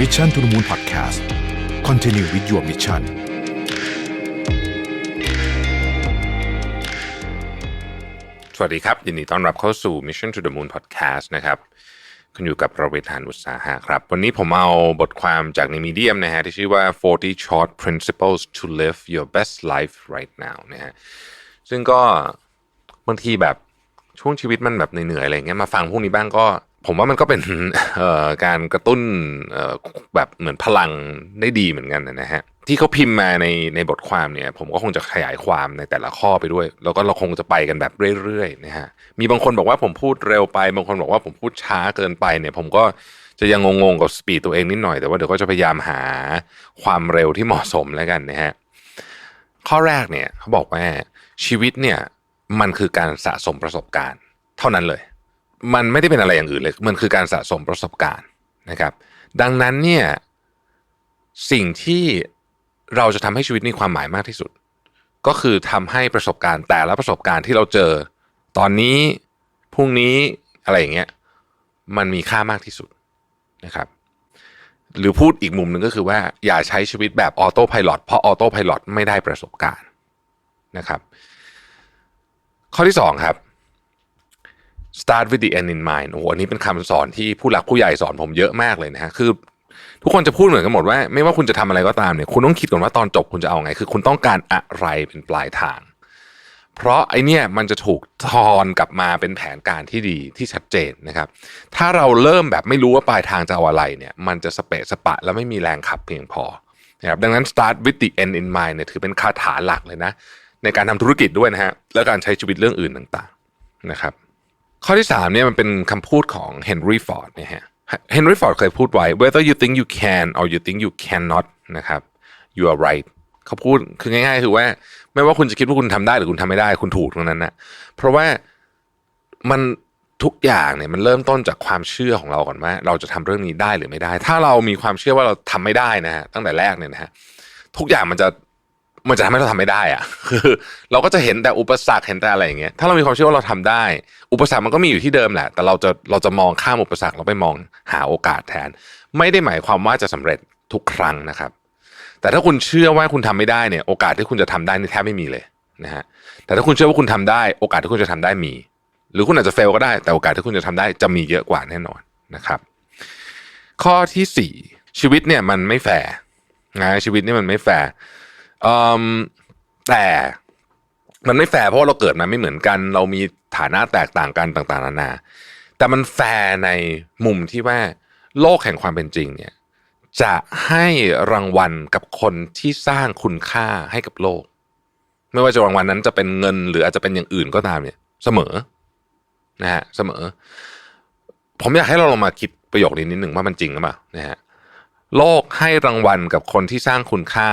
Mission to the Moon Podcast Continue with your mission สวัสดีครับ ยินดีต้อนรับเข้าสู่ Mission to the Moon Podcast นะครับคุณอยู่กับประเวทานอุตสาหะครับ วันนี้ผมเอาบทความจากในมีเดียมนะฮะที่ชื่อว่า 40 short principles to live your best life right now นะฮะซึ่งก็บางทีแบบช่วงชีวิตมันแบบเหนื่อยๆอะไรเงี้ยมาฟังพวกนี้บ้างก็ ผมว่ามันก็เป็นการกระตุ้นแบบเหมือนพลังได้ดีเหมือนกันนะฮะที่เขาพิมพ์มาในในบทความเนี่ย ผมก็คงจะขยายความในแต่ละข้อไปด้วย แล้วก็เราคงจะไปกันแบบเรื่อยๆนะฮะมีบางคนบอกว่าผมพูดเร็วไป บางคนบอกว่าผมพูดช้าเกินไปเนี่ย ผมก็จะยังงงๆกับสปีดตัวเองนิดหน่อยแต่ว่าเดี๋ยวก็จะพยายามหาความเร็วที่เหมาะสมแล้วกันนะฮะข้อแรกเนี่ยเขาบอกว่าชีวิตเนี่ยมันคือการสะสมประสบการณ์ เท่านั้นเลย มันไม่ได้เป็นอะไรอย่างอื่นเลย มันคือการสะสมประสบการณ์นะครับ ดังนั้นเนี่ยสิ่งที่เราจะทำให้ชีวิตมีความหมายมากที่สุด ก็คือทำให้ประสบการณ์แต่ละประสบการณ์ที่เราเจอ ตอนนี้พรุ่งนี้อะไรอย่างเงี้ยมันมีค่ามากที่สุดนะครับ หรือพูดอีกมุมหนึ่งก็คือว่าอย่าใช้ชีวิตแบบออโต้พายロเพราะออโต้พายロไม่ได้ประสบการณ์นะครับ ข้อที่สองครับ start with the end in mind โอ้โหอันนี้เป็นคำสอนที่ผู้หลักผู้ใหญ่สอนผมเยอะมากเลยนะฮะคือ ทุกคนจะพูดเหมือนกันหมดว่า ไม่ว่าคุณจะทำอะไรก็ตามเนี่ยคุณต้องคิดก่อนว่าตอนจบคุณจะเอาไง คือคุณต้องการอะไรเป็นปลายทาง เพราะไอเนี่ยมันจะถูกทอนกลับมาเป็นแผนการที่ดีที่ชัดเจนนะครับ ถ้าเราเริ่มแบบไม่รู้ว่าปลายทางจะเอาอะไรเนี่ย มันจะสเปะสปะ แล้วไม่มีแรงขับเพียงพอนะครับดังนั้น start with the end in mind เนี่ยถือเป็นคาถาหลักเลยนะ ในการทำธุรกิจด้วยนะฮะและการใช้ชีวิตเรื่องอื่นต่างๆนะครับ ข้อที่สามเนี่ยมันเป็นคำพูดของเฮนรี่ฟอร์ดนะฮะเฮนรี่ฟอร์ดเคยพูดไว้ whether you think you can or you think you cannot นะครับ you are right เขาพูดคือง่ายๆ คือว่า ไม่ว่าคุณจะคิดว่าคุณทำได้หรือคุณทำไม่ได้คุณถูกตรงนั้นนะเพราะว่ามันทุกอย่างเนี่ยมันเริ่มต้นจากความเชื่อของเราก่อนว่าเราจะทำเรื่องนี้ได้หรือไม่ได้ ถ้าเรามีความเชื่อว่าเราทำไม่ได้นะฮะตั้งแต่แรกเนี่ยนะฮะทุกอย่างมันจะ มันจะทำให้เราทำไม่ได้อะคือ เราก็จะเห็นแต่อุปสรรคเห็นแต่อะไรอย่างเงี้ยถ้าเรามีความเชื่อว่าเราทำได้ อุปสรรคมันก็มีอยู่ที่เดิมแหละ แต่เราจะเราจะมองข้ามอุปสรรคเราไปมองหาโอกาสแทน ไม่ได้หมายความว่าจะสำเร็จทุกครั้งนะครับ แต่ถ้าคุณเชื่อว่าคุณทำไม่ได้เนี่ย โอกาสที่คุณจะทำได้นี่แทบไม่มีเลยนะฮะแต่ถ้าคุณเชื่อว่าคุณทำได้ โอกาสที่คุณจะทำได้มี หรือคุณอาจจะเฟลก็ได้ แต่โอกาสที่คุณจะทำได้จะมีเยอะกว่าแน่นอนนะครับ ข้อที่สี่ชีวิตเนี่ยมันไม่แฟร์นะชีวิตนี่มันไม่แฟร์ แต่มันไม่แฟร์เพราะาเราเกิดมาไม่เหมือนกัน เรามีฐานะแตกต่างกันต่างๆนานาแต่มันแฟร์ในมุมที่ว่าโลกแห่งความเป็นจริงเนี่ยจะให้รางวัลกับคนที่สร้างคุณค่าให้กับโลก ไม่ว่าจะรางวัลนั้นจะเป็นเงินหรืออาจจะเป็นอย่างอื่นก็ตามเนี่ย เสมอนะฮะเสมอ ผมอยากให้เราลองมาคิดประโยคนี้นิดหนึ่งว่ามันจริงหรือเปล่านะฮะโลกให้รางวัลกับคนที่สร้างคุณค่า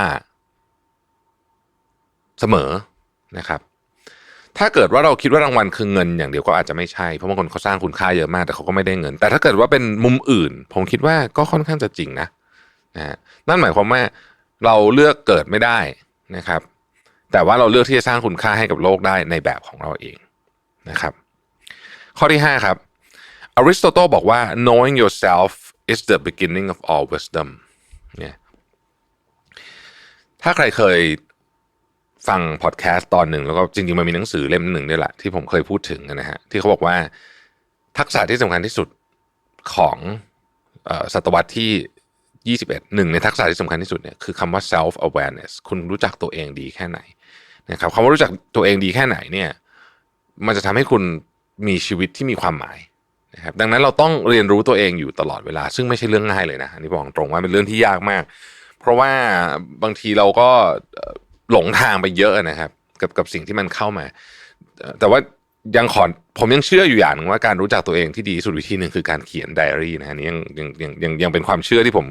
เสมอนะครับ ถ้าเกิดว่าเราคิดว่ารางวัลคือเงินอย่างเดียวก็อาจจะไม่ใช่ เพราะบางคนเขาสร้างคุณค่าเยอะมากแต่เขาก็ไม่ได้เงิน แต่ถ้าเกิดว่าเป็นมุมอื่น ผมคิดว่าก็ค่อนข้างจะจริงนะนะนั่นหมายความว่าเราเลือกเกิดไม่ได้นะครับ แต่ว่าเราเลือกที่จะสร้างคุณค่าให้กับโลกได้ในแบบของเราเองนะครับ ข้อที่ห้าครับอริสโตเติลบอกว่า knowing yourself is the beginning of all wisdom เนี่ยถ้าใครเคย ฟังพอดแคสต์ตอนหนึ่งแล้วก็จริงๆมันมีหนังสือเล่มหนึ่งด้วยแหละที่ผมเคยพูดถึงนะฮะที่เขาบอกว่าทักษะที่สำคัญที่สุดของศตวรรษที่ 21หนึ่งในทักษะที่สำคัญที่สุดเนี่ยคือคำว่า self awareness คุณรู้จักตัวเองดีแค่ไหนนะครับคำว่ารู้จักตัวเองดีแค่ไหนเนี่ยมันจะทำให้คุณมีชีวิตที่มีความหมายนะครับดังนั้นเราต้องเรียนรู้ตัวเองอยู่ตลอดเวลา ซึ่งไม่ใช่เรื่องง่ายเลยนะอันนี้บอกตรงว่าเป็นเรื่องที่ยากมาก เพราะว่าบางทีเราก็ หลงทางไปเยอะนะครับ กับกับสิ่งที่มันเข้ามา แต่ว่ายังขอผมยังเชื่ออยู่อย่างนึงว่าการรู้จักตัวเองที่ดีที่สุดวิธีหนึ่งคือการเขียนไดอารี่นะฮะนี่ยังยังยังยังยังเป็นความเชื่อที่ผม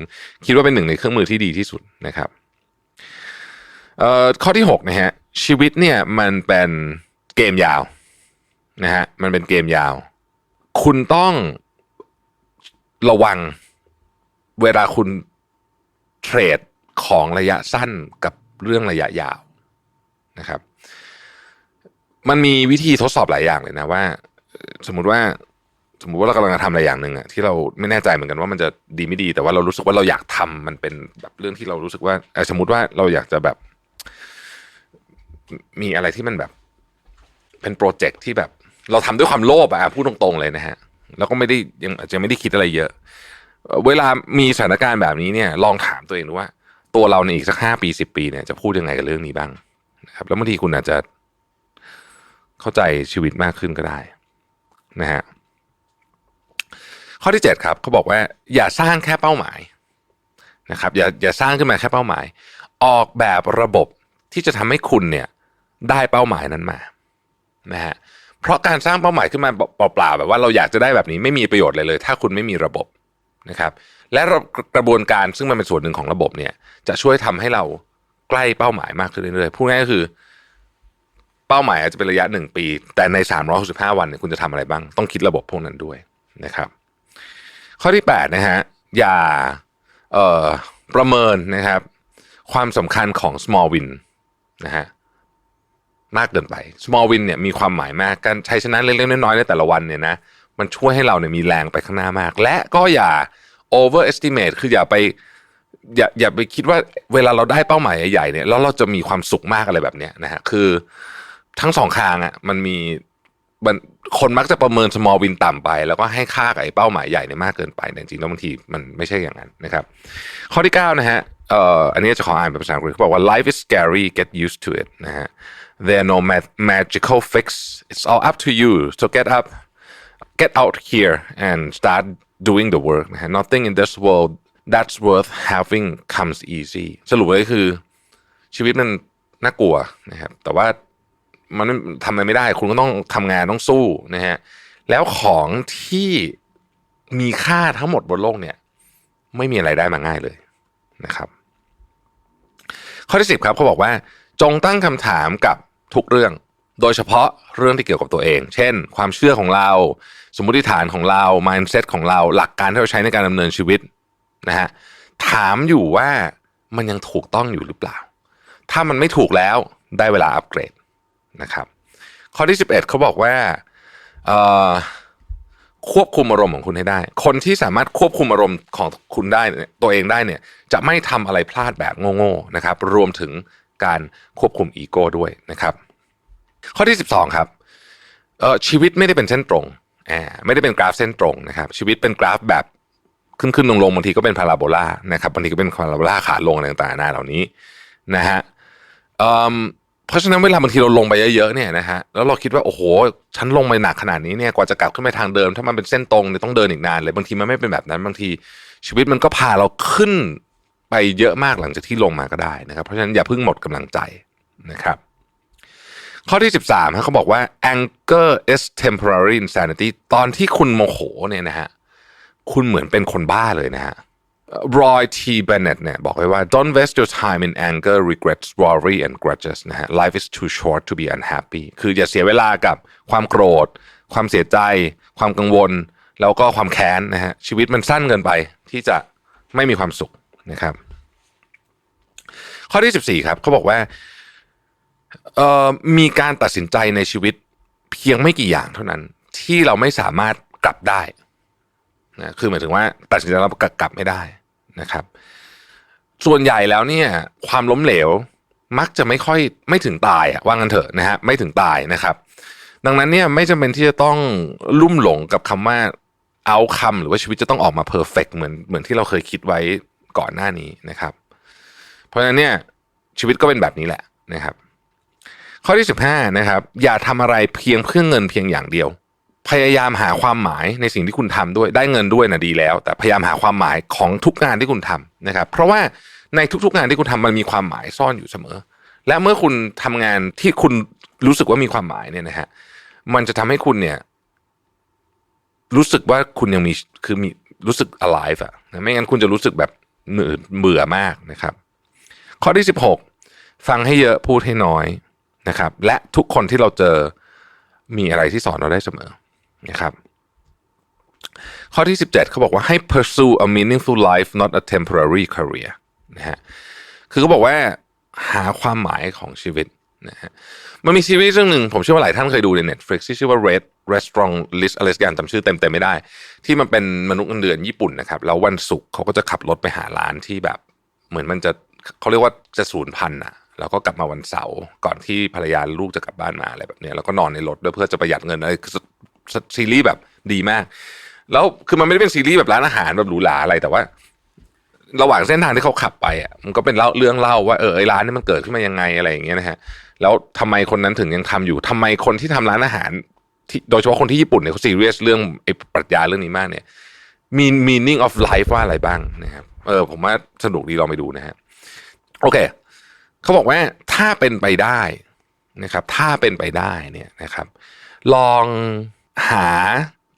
คิดว่าเป็นหนึ่งในเครื่องมือที่ดีที่สุดนะครับเอ่อข้อที่หกนะฮะชีวิตเนี่ยมันเป็นเกมยาวนะฮะมันเป็นเกมยาว คุณต้องระวังเวลาคุณเทรดของระยะสั้นกับ เรื่องระยะยาวนะครับ มันมีวิธีทดสอบหลายอย่างเลยนะว่า สมมุติว่า สมมติว่าเรากำลังจะทำอะไรอย่างหนึ่งอะที่เราไม่แน่ใจเหมือนกันว่ามันจะดีไม่ดี แต่ว่าเรารู้สึกว่าเราอยากทำมันเป็นแบบเรื่องที่เรารู้สึกว่าเออสมมติว่าเราอยากจะแบบ มีอะไรที่มันแบบ เป็นโปรเจกต์ที่แบบ เราทำด้วยความโลภอะพูดตรงๆเลยนะฮะแล้วก็ไม่ได้ยังอาจจะไม่ได้คิดอะไรเยอะ เวลามีสถานการณ์แบบนี้เนี่ย ลองถามตัวเองดูว่า ตัวเราในอีกสักห้าปีสิบปีเนี่ยจะพูดยังไงกับเรื่องนี้บ้างนะครับ แล้วบางทีคุณอาจจะเข้าใจชีวิตมากขึ้นก็ได้นะฮะข้อที่เจ็ดครับเขาบอกว่า อย่าสร้างแค่เป้าหมายนะครับ อย่าอย่าสร้างขึ้นมาแค่เป้าหมาย ออกแบบระบบที่จะทำให้คุณเนี่ยได้เป้าหมายนั้นมานะฮะเพราะการสร้างเป้าหมายขึ้นมาเปล่าๆแบบว่าเราอยากจะได้แบบนี้ไม่มีประโยชน์เลยเลย ถ้าคุณไม่มีระบบนะครับ และกระบวนการซึ่งมันเป็นส่วนหนึ่งของระบบเนี่ย จะช่วยทำให้เราใกล้เป้าหมายมากขึ้นเรื่อยๆพูดง่ายก็คือ เป้าหมายอาจจะเป็นระยะหนึ่งปี แต่ใน 365 วันเนี่ยคุณจะทำอะไรบ้าง ต้องคิดระบบพวกนั้นด้วยนะครับ ข้อที่8นะฮะอย่าประเมินนะครับ ความสำคัญของ small win นะฮะมากเกินไป small win เนี่ยมีความหมายมากการใช้ชนะเล็กๆน้อยๆในแต่ละวันเนี่ยนะมันช่วยให้เราเนี่ยมีแรงไปข้างหน้ามาก และก็อย่า overestimate คืออย่าไปอย่าอย่าไปคิดว่าเวลาเราได้เป้าหมายใหญ่ๆเนี่ยแล้วเราจะมีความสุขมากอะไรแบบเนี้ยนะฮะคือทั้งสองทางอะมันมีมันคนมักจะประเมิน small win ต่ำไป แล้วก็ให้ค่ากับไอ้เป้าหมายใหญ่เนี่ยมากเกินไปแต่จริงๆแล้วบางทีมันไม่ใช่อย่างนั้นนะครับ ข้อที่9นะฮะเอ่ออันนี้จะขออ่านเป็นภาษาอังกฤษเขาบอกว่า life is scary get used to it นะฮะ there no ma- magical fix it's all up to you so get up get out here and start doing the work นะฮะ nothing in this world that's worth having comes easy สรุปเลยคือ ชีวิตมันน่ากลัวนะครับ แต่ว่ามันทำอะไรไม่ได้ คุณก็ต้องทำงานต้องสู้นะฮะแล้วของที่มีค่าทั้งหมดบนโลกเนี่ย ไม่มีอะไรได้มาง่ายเลยนะครับ ข้อที่สิบครับเขาบอกว่า จงตั้งคำถามกับทุกเรื่อง โดยเฉพาะเรื่องที่เกี่ยวกับตัวเอง เช่น ความเชื่อของเรา สมมติฐานของเรา mindset ของเรา หลักการที่เราใช้ในการดำเนินชีวิตนะฮะ ถามอยู่ว่ามันยังถูกต้องอยู่หรือเปล่า ถ้ามันไม่ถูกแล้วได้เวลาอัปเกรดนะครับ ข้อที่ 11เขาบอกว่าควบคุมอารมณ์ของคุณให้ได้ คนที่สามารถควบคุมอารมณ์ของคุณได้ตัวเองได้เนี่ย จะไม่ทำอะไรพลาดแบบโง่ๆนะครับ รวมถึงการควบคุมอีโก้ด้วยนะครับ ข้อที่ 12 ครับเออชีวิตไม่ได้เป็นเส้นตรงอ่าไม่ได้เป็นกราฟเส้นตรงนะครับ ชีวิตเป็นกราฟแบบขึ้นขึ้นลงลงบางทีก็เป็นพาราโบลานะครับบางทีก็เป็นพาราโบลาขาลงอะไรต่างๆนานาเหล่านี้นะฮะเเพราะฉะนั้นเวลาบางทีเราลงไปเยอะๆเนี่ยนะฮะแล้วเราคิดว่าโอ้โหฉันลงไปหนักขนาดนี้เนี่ยกว่าจะกลับขึ้นไปทางเดิม ถ้ามันเป็นเส้นตรงเนี่ยต้องเดินอีกนานเลยบางทีมันไม่เป็นแบบนั้นบางที ชีวิตมันก็พาเราขึ้นไปเยอะมากหลังจากที่ลงมาก็ได้นะครับ เพราะฉะนั้นอย่าเพิ่งหมดกำลังใจนะครับ ข้อที่ 13ฮะเขาบอกว่า anger is temporary insanity ตอนที่คุณโมโหเนี่ยนะฮะคุณเหมือนเป็นคนบ้าเลยนะฮะ Roy T. Bennett เนี่ยบอกไว้ว่า don't waste your time in anger regrets worry and grudges นะฮะ life is too short to be unhappy คืออย่าเสียเวลากับความโกรธ ความเสียใจ ความกังวล แล้วก็ความแค้นนะฮะชีวิตมันสั้นเกินไปที่จะไม่มีความสุขนะครับ ข้อที่ 14 ครับเขาบอกว่า มีการตัดสินใจในชีวิตเพียงไม่กี่อย่างเท่านั้น ที่เราไม่สามารถกลับได้นะคือหมายถึงว่าตัดสินใจแล้วกลับกลับไม่ได้นะครับ ส่วนใหญ่แล้วเนี่ย ความล้มเหลวมักจะไม่ค่อยไม่ถึงตายอะว่างันเถอะนะฮะไม่ถึงตายนะครับ ดังนั้นเนี่ยไม่จำเป็นที่จะต้องลุ่มหลงกับคำว่าเอาคำหรือว่าชีวิตจะต้องออกมาเพอร์เฟกเหมือนเหมือนที่เราเคยคิดไว้ก่อนหน้านี้นะครับ เพราะฉะนั้นเนี่ยชีวิตก็เป็นแบบนี้แหละนะครับ ข้อที่ 15นะครับอย่าทำอะไรเพียงเพื่อเงินเพียงอย่างเดียว พยายามหาความหมายในสิ่งที่คุณทำด้วยได้เงินด้วยนะดีแล้ว แต่พยายามหาความหมายของทุกงานที่คุณทำนะครับ เพราะว่าในทุกๆงานที่คุณทำมันมีความหมายซ่อนอยู่เสมอ และเมื่อคุณทำงานที่คุณรู้สึกว่ามีความหมายเนี่ยนะฮะมันจะทำให้คุณเนี่ย รู้สึกว่าคุณยังมีคือมีรู้สึก alive อะนะไม่งั้นคุณจะรู้สึกแบบเหนื่อยเบื่อมากนะครับ ข้อที่ 16 ฟังให้เยอะพูดให้น้อย นะครับ และทุกคนที่เราเจอมีอะไรที่สอนเราได้เสมอนะครับข้อที่ 17เขาบอกว่าให้ pursue a meaningful life not a temporary career นะฮะคือเขาบอกว่าหาความหมายของชีวิตนะฮะมันมีซีรีส์เรื่องหนึ่งผมเชื่อว่าหลายท่านเคยดูใน Netflix ที่ชื่อว่า Red Restaurant List อะไรสักอย่างจำชื่อเต็มๆไม่ได้ ที่มันเป็นมนุษย์เงินเดือนญี่ปุ่นนะครับ แล้ววันศุกร์เขาก็จะขับรถไปหาร้านที่แบบ เหมือนมันจะเขาเรียกว่าจะศูนย์พันอะ แล้วก็กลับมาวันเสาร์ก่อนที่ภรรยาลูกจะกลับบ้านมาอะไรแบบนี้แล้วก็นอนในรถด้วยเพื่อจะประหยัดเงินอะไรซีรีส์แบบดีมาก แล้วคือมันไม่ได้เป็นซีรีส์แบบร้านอาหารแบบหรูหราอะไรแต่ว่า ระหว่างเส้นทางที่เขาขับไปอะมันก็เป็นเล่าเรื่องเล่าว่าเออไอ้ร้านนี้มันเกิดขึ้นมายังไงอะไรอย่างเงี้ยนะฮะแล้วทำไมคนนั้นถึงยังทำอยู่ทำไมคนที่ทำร้านอาหารที่โดยเฉพาะคนที่ญี่ปุ่นเนี่ยเขาซีเรียสเรื่องไอ้ปรัชญาเรื่องนี้มากเนี่ยมี meaning of life ว่าอะไรบ้างนะครับเออผมว่าสนุกดีลองไปดูนะฮะโอเค เขาบอกว่าถ้าเป็นไปได้นะครับ ถ้าเป็นไปได้เนี่ยนะครับ ลองหา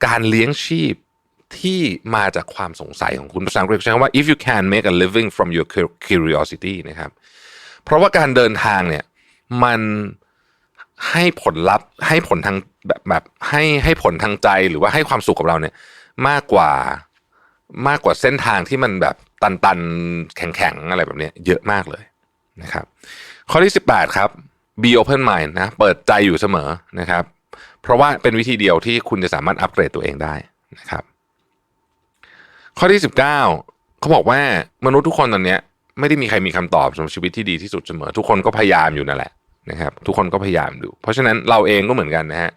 การเลี้ยงชีพที่มาจากความสงสัยของคุณภาษาอังกฤษใช้คำว่า if you can make a living from your curiosity นะครับ เพราะว่าการเดินทางเนี่ยมันให้ผลลัพธ์ให้ผลทางแบบแบบให้ให้ผลทางใจหรือว่าให้ความสุขกับเราเนี่ย มากกว่ามากกว่าเส้นทางที่มันแบบตันๆแข็งๆอะไรแบบนี้เยอะมากเลย นะครับ ข้อที่ 18 ครับ be open mind นะ เปิดใจอยู่เสมอนะครับ เพราะว่าเป็นวิธีเดียวที่คุณจะสามารถอัปเกรดตัวเองได้นะครับ ข้อที่ 19เขาบอกว่ามนุษย์ทุกคนตอนเนี้ยไม่ได้มีใครมีคำตอบสำหรับชีวิตที่ดีที่สุดเสมอ ทุกคนก็พยายามอยู่นั่นแหละนะครับ ทุกคนก็พยายามดูเพราะฉะนั้นเราเองก็เหมือนกันนะฮะ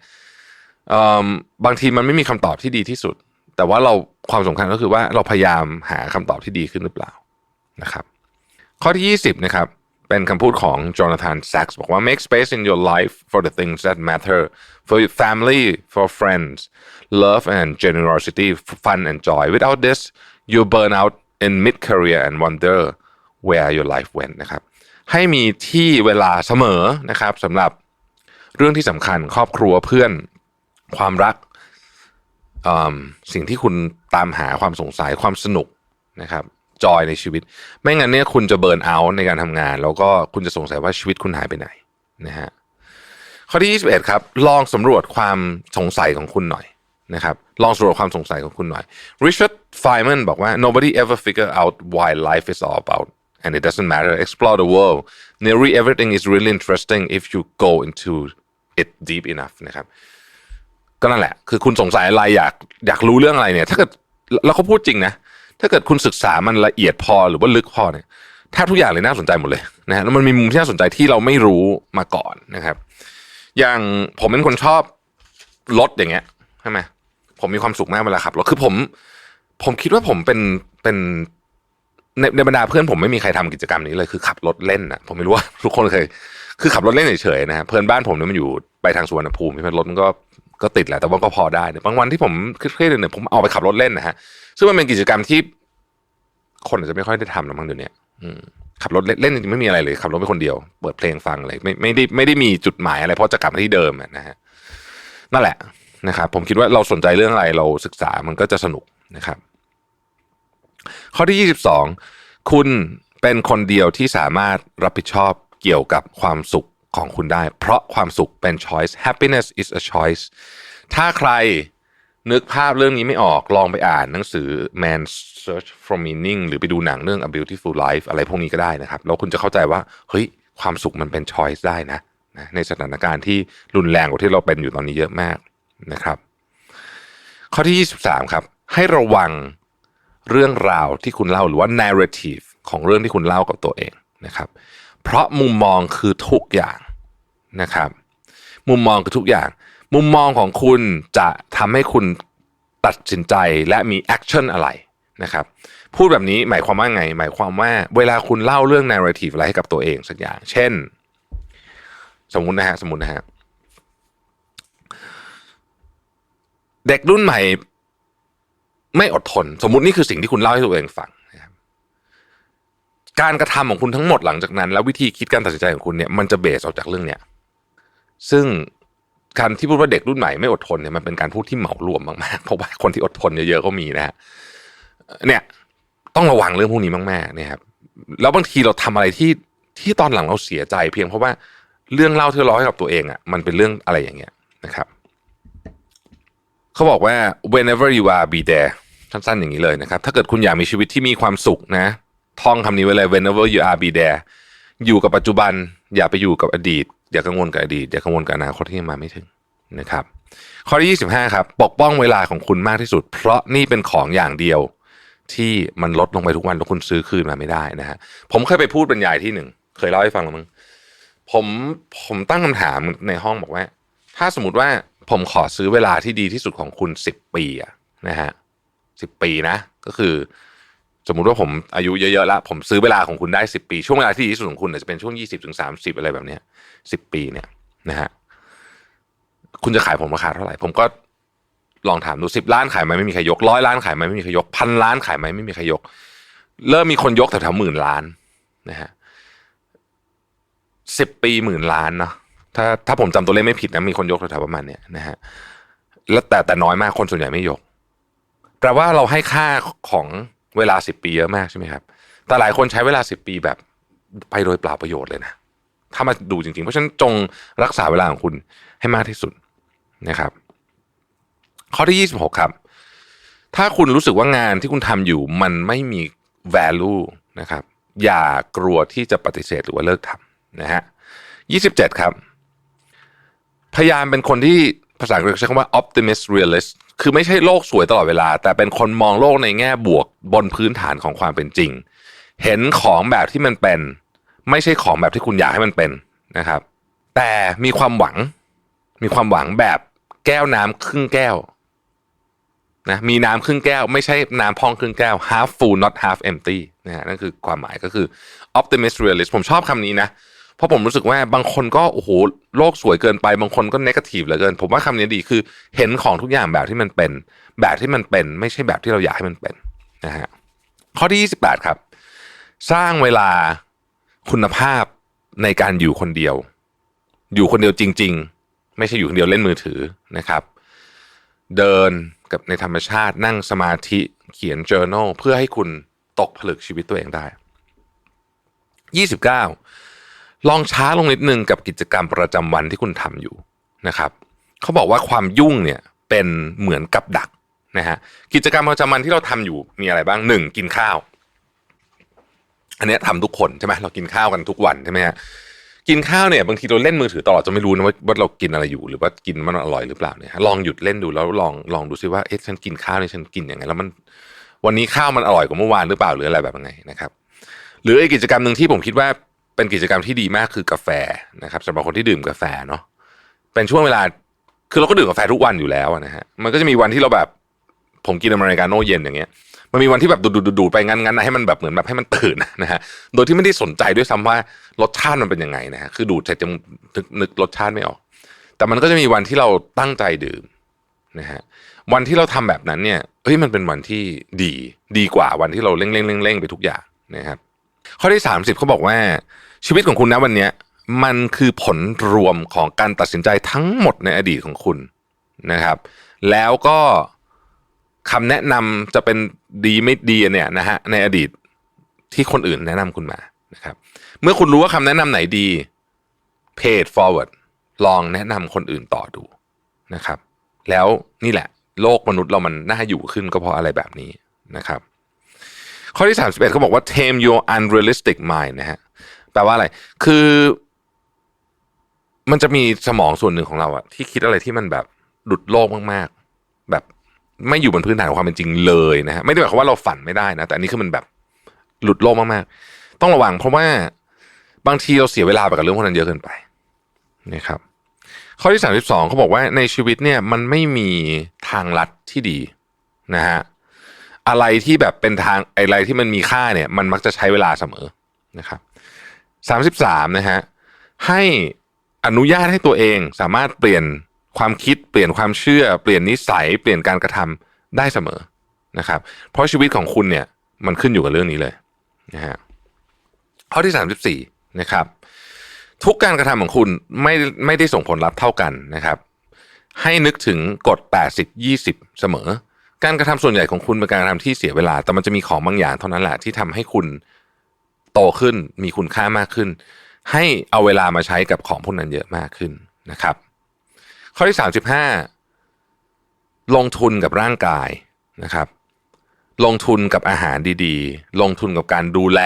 บางทีมันไม่มีคำตอบที่ดีที่สุด แต่ว่าเราความสำคัญก็คือว่าเราพยายามหาคำตอบที่ดีขึ้นหรือเปล่านะครับ ข้อที่ 20นะครับ เป็นคำพูดของจอห์นธานแซ็กส์บอกว่า make space in your life for the things that matter for your family for friends love and generosity fun and joy without this you burn out in mid career and wonder where your life went นะครับให้มีที่เวลาเสมอนะครับสำหรับเรื่องที่สำคัญครอบครัวเพื่อนความรักอืมสิ่งที่คุณตามหาความสงสัยความสนุกนะครับ จอยในชีวิต ไม่งั้นเนี่ยคุณจะเบิร์นเอาท์ในการทำงาน แล้วก็คุณจะสงสัยว่าชีวิตคุณหายไปไหนนะฮะข้อที่21ครับ ลองสำรวจความสงสัยของคุณหน่อยนะครับ ลองสำรวจความสงสัยของคุณหน่อย Richard Feynman บอกว่า nobody ever figure out why life is all about and it doesn't matter explore the world nearly everything is really interesting if you go into it deep enough นะครับก็นั่นแหละ คือคุณสงสัยอะไรอยากอยากรู้เรื่องอะไรเนี่ย ถ้าเกิดแล้วเขาพูดจริงนะ ถ้าเกิดคุณศึกษามันละเอียดพอหรือว่าลึกพอเนี่ยแทบทุกอย่างเลยน่าสนใจหมดเลยนะฮะแล้วมันมีมุมที่น่าสนใจที่เราไม่รู้มาก่อนนะครับ อย่างผมเป็นคนชอบรถอย่างเงี้ยใช่ไหมผมมีความสุขมากเวลาขับรถคือผม ผมคิดว่าผมเป็นเป็นในในบรรดาเพื่อนผมไม่มีใครทำกิจกรรมนี้เลยคือขับรถเล่นอะผมไม่รู้ว่าทุกคนเคยคือขับรถเล่นเฉยๆนะฮะเพื่อนบ้านผมเนี่ยมันอยู่ไปทางสุวรรณภูมิรถมันก็ ก็ติดแหละแต่ว่าก็พอได้เนี่ยบางวันที่ผมเครียดเนี่ยผมเอาไปขับรถเล่นนะฮะซึ่งมันเป็นกิจกรรมที่ คนอาจจะไม่ค่อยได้ทำหรอกมั้งเดี๋ยวนี้ขับรถเล่นเล่นจริงไม่มีอะไรเลยขับรถไปคนเดียว เปิดเพลงฟังอะไรไม่ไม่ได้ไม่ได้มีจุดหมายอะไรเพราะจะกลับมาที่เดิมนะฮะนั่นแหละนะครับผมคิดว่าเราสนใจเรื่องอะไรเราศึกษามันก็จะสนุกนะครับ ข้อที่ 22 คุณเป็นคนเดียวที่สามารถรับผิดชอบเกี่ยวกับความสุข ของคุณได้ เพราะความสุขเป็น choice happiness is a choice ถ้าใครนึกภาพเรื่องนี้ไม่ออกลองไปอ่านหนังสือ Man Search for Meaning หรือไปดูหนังเรื่อง A Beautiful Life อะไรพวกนี้ก็ได้นะครับ แล้วคุณจะเข้าใจว่า เฮ้ย ความสุขมันเป็น choice ได้นะนะ ในสถานการณ์ที่รุนแรงกว่าที่เราเป็นอยู่ตอนนี้เยอะมากนะครับ ข้อที่ 23 ครับ ให้ระวังเรื่องราวที่คุณเล่าหรือว่า narrative ของเรื่องที่คุณเล่ากับตัวเองนะครับ เพราะมุมมองคือทุกอย่าง นะครับ มุมมองคือทุกอย่าง มุมมองของคุณจะทำให้คุณตัดสินใจและมีแอคชั่นอะไรนะครับพูดแบบนี้หมายความว่าไง หมายความว่าเวลาคุณเล่าเรื่อง narrative อะไรให้กับตัวเองสักอย่าง เช่น สมมุตินะฮะสมมุตินะฮะเด็กรุ่นใหม่ ไม่อดทน สมมุตินี่คือสิ่งที่คุณเล่าให้ตัวเองฟังนะครับการกระทำของคุณทั้งหมดหลังจากนั้น แล้ววิธีคิดการตัดสินใจของคุณเนี่ยมันจะเบสออกจากเรื่องเนี้ย ซึ่งการที่พูดว่าเด็กรุ่นใหม่ไม่อดทนเนี่ยมันเป็นการพูดที่เหมารวมมากๆเพราะว่าคนที่อดทนเยอะๆก็มีนะฮะเนี่ยต้องระวังเรื่องพวกนี้มากๆเนี่ยครับแล้วบางทีเราทำอะไรที่ที่ตอนหลังเราเสียใจ เพียงเพราะว่าเรื่องเล่าที่เราให้กับตัวเองอะมันเป็นเรื่องอะไรอย่างเงี้ยนะครับเขาบอกว่า whenever you are be there สั้นๆอย่างนี้เลยนะครับถ้าเกิดคุณอยากมีชีวิตที่มีความสุขนะ ท่องคำนี้ไว้เลย whenever you are be there อยู่กับปัจจุบัน อย่าไปอยู่กับอดีต อย่ากังวลกับอดีตอย่ากังวลกับอนาคตที่ยังมาไม่ถึงนะครับ ข้อที่ 25 ครับ ปกป้องเวลาของคุณมากที่สุด เพราะนี่เป็นของอย่างเดียวที่มันลดลงไปทุกวันแล้วคุณซื้อคืนมาไม่ได้นะฮะผมเคยไปพูดบรรยายที่หนึ่งเคยเล่าให้ฟังแล้วมั้งผมผมตั้งคำถามในห้องบอกว่า ถ้าสมมติว่าผมขอซื้อเวลาที่ดีที่สุดของคุณสิบปีอะนะฮะสิบปีนะ ก็คือ สมมุติว่าผมอายุเยอะๆแล้วผมซื้อเวลาของคุณได้สิบปี ช่วงเวลาที่ดีที่สุดของคุณอาจจะเป็นช่วงยี่สิบถึงสามสิบอะไรแบบเนี้ยสิบปีเนี่ยนะฮะคุณจะขายผมราคาเท่าไหร่ ผมก็ลองถามดูสิบล้านขายไหมไม่มีใครยกร้อยล้านขายไหมไม่มีใครยกพันล้านขายไหมไม่มีใครยก เริ่มมีคนยกแถวๆหมื่นล้านนะฮะสิบปีหมื่นล้านเนาะถ้าถ้าผมจำตัวเลขไม่ผิดนะมีคนยกแถวๆประมาณเนี้ยนะฮะแล้วแต่แต่น้อยมากคนส่วนใหญ่ไม่ยกแปลว่าเราให้ค่าของ เวลาสิบปีเยอะมากใช่ไหมครับ แต่หลายคนใช้เวลาสิบปีแบบไปโดยเปล่าประโยชน์เลยนะ ถ้ามาดูจริงๆ เพราะฉะนั้นจงรักษาเวลาของคุณให้มากที่สุดนะครับ ข้อที่ 26 ครับ ถ้าคุณรู้สึกว่างานที่คุณทำอยู่มันไม่มี value นะครับ อย่ากลัวที่จะปฏิเสธหรือว่าเลิกทำนะฮะ27 ครับ พยายามเป็นคนที่ ภาษาอังกฤษใช้คำว่า optimist realist คือไม่ใช่โลกสวยตลอดเวลา แต่เป็นคนมองโลกในแง่บวกบนพื้นฐานของความเป็นจริง เห็นของแบบที่มันเป็น ไม่ใช่ของแบบที่คุณอยากให้มันเป็นนะครับ แต่มีความหวัง มีความหวังแบบแก้วน้ำครึ่งแก้วนะมีน้ำครึ่งแก้ว ไม่ใช่น้ำพองครึ่งแก้ว half full not half empty นะฮะนั่นคือความหมายก็คือ optimist realist ผมชอบคำนี้นะเพราะผมรู้สึกว่าบางคนก็โอ้โหโลกสวยเกินไป บางคนก็ negative เหลือเกิน ผมว่าคำนี้ดีคือ เห็นของทุกอย่างแบบที่มันเป็น แบบที่มันเป็น ไม่ใช่แบบที่เราอยากให้มันเป็นนะฮะข้อที่ 28 ครับ สร้างเวลาคุณภาพในการอยู่คนเดียว อยู่คนเดียวจริง ๆ ไม่ใช่อยู่คนเดียวเล่นมือถือนะครับ เดินกับในธรรมชาตินั่งสมาธิเขียน journal เพื่อให้คุณตกผลึกชีวิตตัวเองได้ 29 ลองช้าลงนิดนึงกับกิจกรรมประจำวันที่คุณทำอยู่นะครับเขาบอกว่าความยุ่งเนี่ยเป็นเหมือนกับดักนะฮะกิจกรรมประจำวันที่เราทำอยู่มีอะไรบ้างหนึ่งกินข้าว อันนี้ยทำทุกคนใช่ไหมเรากินข้าวกันทุกวันใช่ไหมฮะกินข้าวเนี่ยบางทีเราเล่นมือถือตลอดจะไม่รู้นะว่าว่าเรากินอะไรอยู่หรือว่ากินมันอร่อยหรือเปล่าเนี่ยลองหยุดเล่นดูแล้วลองลองดูซิว่าเอ๊ะฉันกินข้าวเนี่ยฉันกินยังไงแล้วมันวันนี้ข้าวมันอร่อยกว่าเมื่อวานหรือเปล่าหรืออะไรแบบไงนะครับ หรืออีกกิจกรรมหนึ่งที่ผมคิดว่า เป็นกิจกรรมที่ดีมากคือกาแฟนะครับสำหรับคนที่ดื่มกาแฟเนาะเป็นช่วงเวลาคือเราก็ดื่มกาแฟทุกวันอยู่แล้วนะฮะมันก็จะมีวันที่เราแบบผมกินอเมริกาโน่เย็นอย่างเงี้ยมันมีวันที่แบบดูดดูดไปงั้นงั้นนะให้มันแบบเหมือนแบบให้มันตื่นนะฮะโดยที่ไม่ได้สนใจด้วยซ้ำว่ารสชาติมันเป็นยังไงนะฮะคือดูดเสร็จจะนึกนึกรสชาติไม่ออก แต่มันก็จะมีวันที่เราตั้งใจดื่มนะฮะวันที่เราทำแบบนั้นเนี่ยเฮ้ยมันเป็นวันที่ดีดีกว่าวันที่เราเร่งเร่งเร่งเร่งไปทุกอย่างนะครับข้อที่สามสิบเขาบอกว่า ชีวิตของคุณนะวันนี้มันคือผลรวมของการตัดสินใจทั้งหมดในอดีตของคุณนะครับ แล้วก็คำแนะนำจะเป็นดีไม่ดีเนี่ยนะฮะในอดีตที่คนอื่นแนะนำคุณมานะครับ เมื่อคุณรู้ว่าคำแนะนำไหนดี pay it forward ลองแนะนำคนอื่นต่อดูนะครับ แล้วนี่แหละ โลกมนุษย์เรามันน่าอยู่ขึ้นก็เพราะอะไรแบบนี้นะครับ ข้อที่ 31เขาบอกว่า tame your unrealistic mind นะฮะ ปลว่าอะไร คือ มันจะมีสมองส่วนหนึ่งของเราอะที่คิดอะไรที่มันแบบหลุดโลกมากๆ แบบไม่อยู่บนพื้นฐานของความเป็นจริงเลยนะฮะไม่ได้หมายความว่าเราฝันไม่ได้นะแต่อันนี้คือมันแบบหลุดโลกมากๆ ต้องระวังเพราะว่าบางทีเราเสียเวลาไปกับเรื่องพวกนั้นเยอะเกินไปนะครับข้อที่ 32เขาบอกว่าในชีวิตเนี่ยมันไม่มีทางลัดที่ดีนะฮะอะไรที่แบบเป็นทางอะไรที่มันมีค่าเนี่ย มันมักจะใช้เวลาเสมอนะครับ สามสิบสามนะฮะให้อนุญาตให้ตัวเองสามารถเปลี่ยนความคิดเปลี่ยนความเชื่อ เปลี่ยนนิสัย เปลี่ยนการกระทำได้เสมอนะครับ เพราะชีวิตของคุณเนี่ยมันขึ้นอยู่กับเรื่องนี้เลยนะฮะข้อที่สามสิบสี่นะครับ ทุกการกระทำของคุณไม่ไม่ได้ส่งผลลัพธ์เท่ากันนะครับ ให้นึกถึงกฎ 80 20 เสมอ การกระทำส่วนใหญ่ของคุณเป็นการกระทำที่เสียเวลา แต่มันจะมีของบางอย่างเท่านั้นแหละที่ทำให้คุณ โตขึ้นมีคุณค่ามากขึ้น ให้เอาเวลามาใช้กับของพวกนั้นเยอะมากขึ้นนะครับ ข้อที่ 35 ลงทุนกับร่างกายนะครับ ลงทุนกับอาหารดีๆ ลงทุนกับการดูแล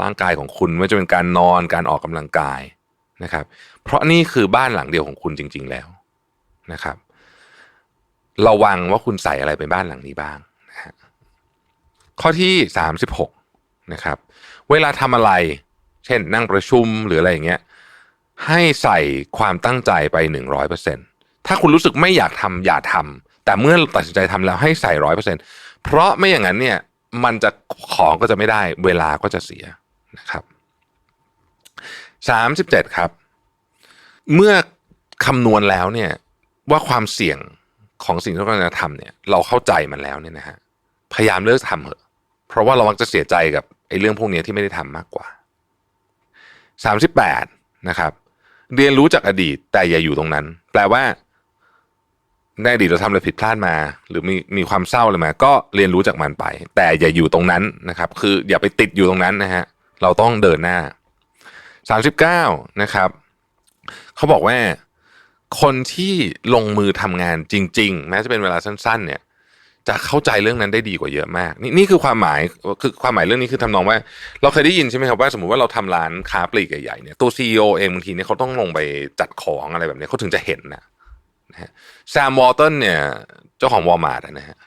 ร่างกายของคุณไม่ว่าจะเป็นการนอนการออกกำลังกายนะครับ เพราะนี่คือบ้านหลังเดียวของคุณจริง ๆแล้วนะครับระวังว่าคุณใส่อะไรไปบ้านหลังนี้บ้างนะฮะข้อที่สามสิบหกนะครับ เวลาทำอะไร เช่น นั่งประชุมหรืออะไรอย่างเงี้ยให้ใส่ความตั้งใจไปหนึ่งร้อยเปอร์เซ็นถ้าคุณรู้สึกไม่อยากทำอย่าทำแต่เมื่อตัดสินใจทำแล้วให้ใส่ร้อยเปอร์เซ็นเพราะไม่อย่างนั้นเนี่ยมันจะของก็จะไม่ได้เวลาก็จะเสียนะครับสามสิบเจ็ดครับ เมื่อคำนวณแล้วเนี่ยว่าความเสี่ยงของสิ่งที่เรากำลังจะทำเนี่ย เราเข้าใจมันแล้วเนี่ยนะฮะพยายามเลิกทำเถอะ เพราะว่าเรามักจะเสียใจกับ ไอ้เรื่องพวกนี้ที่ไม่ได้ทำมากกว่าสามสิบแปดนะครับ เรียนรู้จากอดีตแต่อย่าอยู่ตรงนั้น แปลว่าในอดีตเราทำอะไรผิดพลาดมา หรือมีมีความเศร้าอะไรมา ก็เรียนรู้จากมันไป แต่อย่าอยู่ตรงนั้นนะครับ คืออย่าไปติดอยู่ตรงนั้นนะฮะเราต้องเดินหน้าสามสิบเก้านะครับเขาบอกว่าคนที่ลงมือทำงานจริง ๆ แม้จะเป็นเวลาสั้น ๆ เนี่ย จะเข้าใจเรื่องนั้นได้ดีกว่าเยอะมาก นี่นี่คือความหมายคือความหมายเรื่องนี้คือทำนองว่า เราเคยได้ยินใช่ไหมครับว่าสมมติว่าเราทำร้านค้าปลีกใหญ่ๆเนี่ยตัวซีอเองบางทีเนี่ยเขาต้องลงไปจัดของอะไรแบบนี้เขาถึงจะเห็นนะนะฮะแซมวอลตันเนี่ยเจ้าของวอลมาร์ทนะฮะ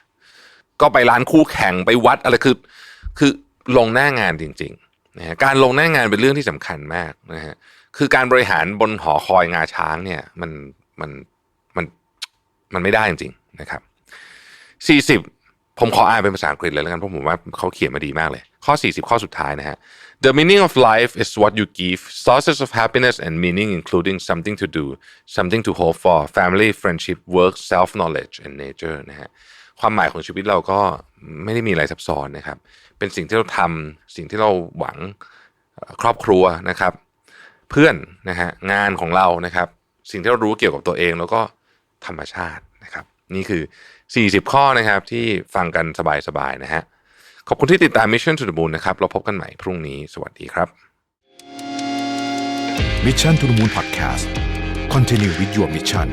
ก็ไปร้านคู่แข่งไปวัดอะไรคือคือลงหน้างานจริงๆนะฮะการลงหน้างานเป็นเรื่องที่สำคัญมากนะฮะคือการบริหารบนหอคอยงาช้างเนี่ยมันมันมันมันไม่ได้จริงๆนะครับ 40 ผมขออ่านเป็นภาษาอังกฤษเลยแล้วกันเพราะผมว่าเขาเขียนมาดีมากเลย ข้อ 40 ข้อสุดท้ายนะฮะ The meaning of life is what you give sources of happiness and meaning including something to do something to hope for family friendship work self knowledge and nature นะฮะความหมายของชีวิตเราก็ไม่ได้มีอะไรซับซ้อนนะครับ เป็นสิ่งที่เราทำสิ่งที่เราหวังครอบครัวนะครับ เพื่อนนะฮะงานของเรานะครับ สิ่งที่เรารู้เกี่ยวกับตัวเองแล้วก็ธรรมชาตินะครับ นี่คือ 40 ข้อนะครับ ที่ฟังกันสบายๆนะฮะขอบคุณที่ติดตาม Mission to the Moon นะครับเราพบกันใหม่พรุ่งนี้สวัสดีครับ Mission to the Moon Podcast Continue with your mission